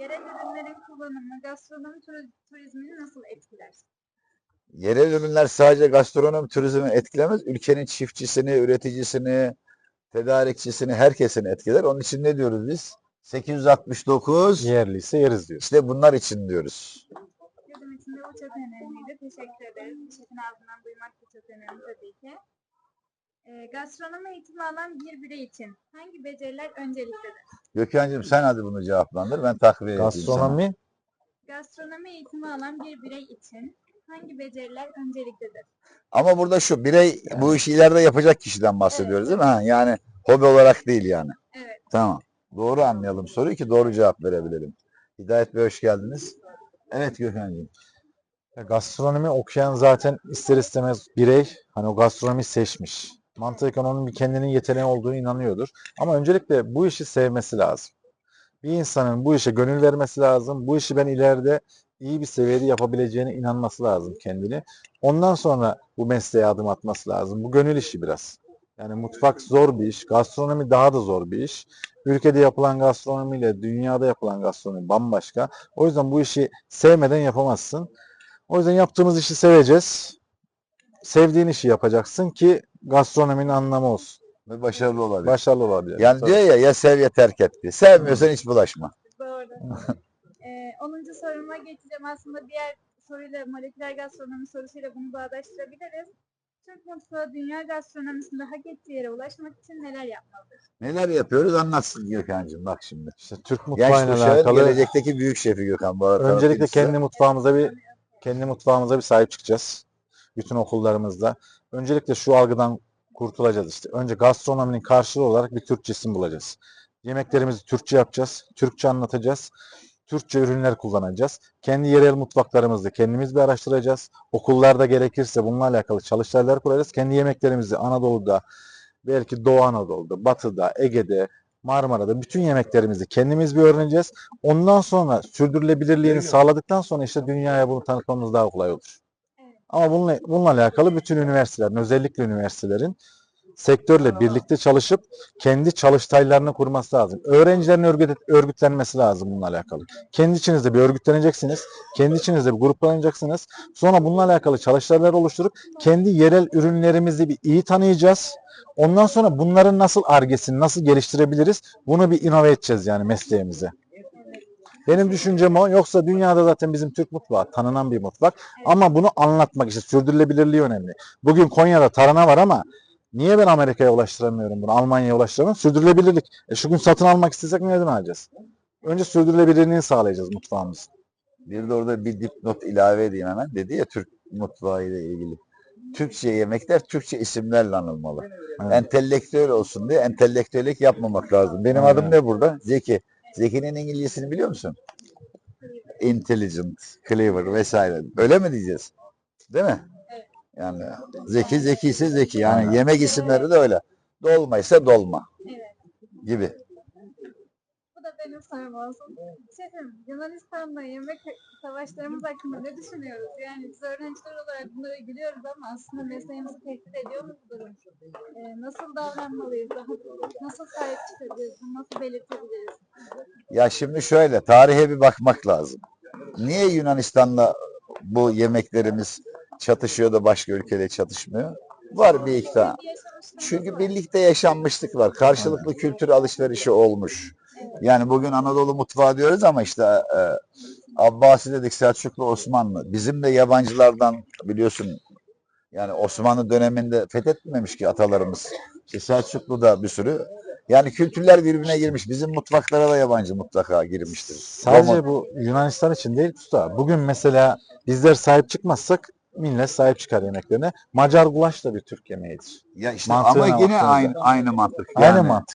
yerel ürünlerin kullanımı gastronomi turi- turizmini nasıl etkiler? Yerel ürünler sadece gastronomi turizmi etkilemez. Ülkenin çiftçisini, üreticisini, tedarikçisini, herkesini etkiler. Onun için ne diyoruz biz? 869 Yerliyse yeriz diyor. işte bunlar için diyoruz. Bizim için de bu çok önemliydi. Teşekkür ederiz. Şefin ağzından duymak da çok önemli tabii ki. Ee, gastronomi eğitimi alan bir birey için hangi beceriler önceliklidir? Gökhan'cığım sen hadi bunu cevaplandır. Ben takviye edeyim sana. Gastronomi Gastronomi eğitimi alan bir birey için hangi beceriler önceliklidir? Ama burada şu birey bu işi ileride yapacak kişiden bahsediyoruz değil mi? Ha, yani hobi olarak değil yani. Evet. Tamam. Doğru anlayalım soruyu ki doğru cevap verebilelim. Hidayet Bey hoş geldiniz. Evet Gökhan'cığım. Ya gastronomi okuyan zaten ister istemez birey hani o gastronomi seçmiş. Mantıken onun bir kendinin yeteneği olduğunu inanıyordur. Ama öncelikle bu işi sevmesi lazım. Bir insanın bu işe gönül vermesi lazım. Bu işi ben ileride iyi bir seviyede yapabileceğine inanması lazım kendini. Ondan sonra bu mesleğe adım atması lazım. Bu gönül işi biraz. Yani mutfak zor bir iş. Gastronomi daha da zor bir iş. Ülkede yapılan gastronomiyle dünyada yapılan gastronomi bambaşka. O yüzden bu işi sevmeden yapamazsın. O yüzden yaptığımız işi seveceğiz. Sevdiğin işi yapacaksın ki gastronominin anlamı olsun. Ve başarılı olabilir. Başarılı olabilir. yani Tabii. diyor ya ya sev ya terk et diye. Sevmiyorsan hiç bulaşma. Doğru. ee, 10. soruma geçeceğim. Aslında diğer soruyla moleküler gastronomi sorusuyla bunu bağdaştırabiliriz. Türk mutfağı dünya gastronomisinde hak ettiği yere ulaşmak için neler yapmalıdır? Neler yapıyoruz anlatsın Gökhan'cığım bak şimdi. İşte Türk mutfağıyla alakalı gelecekteki büyük şefi Gökhan. Bu arada öncelikle kendi mutfağımıza bir kendi mutfağımıza bir sahip çıkacağız. Bütün okullarımızda. Öncelikle şu algıdan kurtulacağız işte. Önce gastronominin karşılığı olarak bir Türkçe isim bulacağız. Yemeklerimizi Türkçe yapacağız. Türkçe anlatacağız. Türkçe ürünler kullanacağız. Kendi yerel mutfaklarımızda kendimiz bir araştıracağız. Okullarda gerekirse bununla alakalı çalıştaylar kurarız. Kendi yemeklerimizi Anadolu'da, belki Doğu Anadolu'da, Batı'da, Ege'de, Marmara'da bütün yemeklerimizi kendimiz bir öğreneceğiz. Ondan sonra sürdürülebilirliğini sağladıktan sonra işte dünyaya bunu tanıtmamız daha kolay olur. Ama bununla, bununla alakalı bütün üniversitelerin, özellikle üniversitelerin sektörle birlikte çalışıp kendi çalıştaylarını kurması lazım. Öğrencilerin örgüt, örgütlenmesi lazım bununla alakalı. Kendi içinizde bir örgütleneceksiniz. Kendi içinizde bir gruplanacaksınız. Sonra bununla alakalı çalıştaylar oluşturup kendi yerel ürünlerimizi bir iyi tanıyacağız. Ondan sonra bunların nasıl argesini nasıl geliştirebiliriz? Bunu bir inove edeceğiz yani mesleğimize. Benim düşüncem o. Yoksa dünyada zaten bizim Türk mutfağı tanınan bir mutfak. Ama bunu anlatmak işte sürdürülebilirliği önemli. Bugün Konya'da tarhana var ama niye ben Amerika'ya ulaştıramıyorum bunu? Almanya'ya ulaştıramıyorum? Sürdürülebilirlik. E şu gün satın almak istesek nereden alacağız? Önce sürdürülebilirliğini sağlayacağız mutfağımız. Bir de orada bir dipnot ilave edeyim hemen. Dedi ya Türk mutfağı ile ilgili. Türkçe yemekler Türkçe isimlerle anılmalı. Evet. Entelektüel olsun diye entelektüellik yapmamak lazım. Benim Aynen. adım ne burada? Zeki. Zeki'nin İngilizcesini biliyor musun? Intelligent, clever vesaire. Öyle mi diyeceğiz? Değil mi? Yani zeki zeki ise zeki. Yani yemek isimleri de öyle. Dolma ise dolma gibi. Benim sorum olsun. Şefim, Yunanistan'la yemek savaşlarımız hakkında ne düşünüyoruz? Yani biz öğrenciler olarak bunlara gülüyoruz ama aslında mesleğimizi tehdit ediyor mu bu durum? Ee, nasıl davranmalıyız? Daha, nasıl sahip çıkabiliriz? Nasıl belirtebiliriz? Ya şimdi şöyle tarihe bir bakmak lazım. Niye Yunanistan'la bu yemeklerimiz çatışıyor da başka ülkeyle çatışmıyor? Var bir iki tane. Çünkü birlikte yaşanmışlık var. Karşılıklı kültür alışverişi olmuş. Yani bugün Anadolu mutfağı diyoruz ama işte e, Abbasi dedik Selçuklu Osmanlı. Bizim de yabancılardan biliyorsun yani Osmanlı döneminde fethetmemiş ki atalarımız. İşte Selçuklu'da bir sürü. Yani kültürler birbirine girmiş. Bizim mutfaklara da yabancı mutlaka girmiştir. Sadece Roma- bu Yunanistan için değil usta. Bugün mesela bizler sahip çıkmazsak millet sahip çıkar yemeklerine. Macar gulaş da bir Türk yemeğidir. Ya işte Mantığına ama yine aynı aynı mantık. Aynı Yani mantık.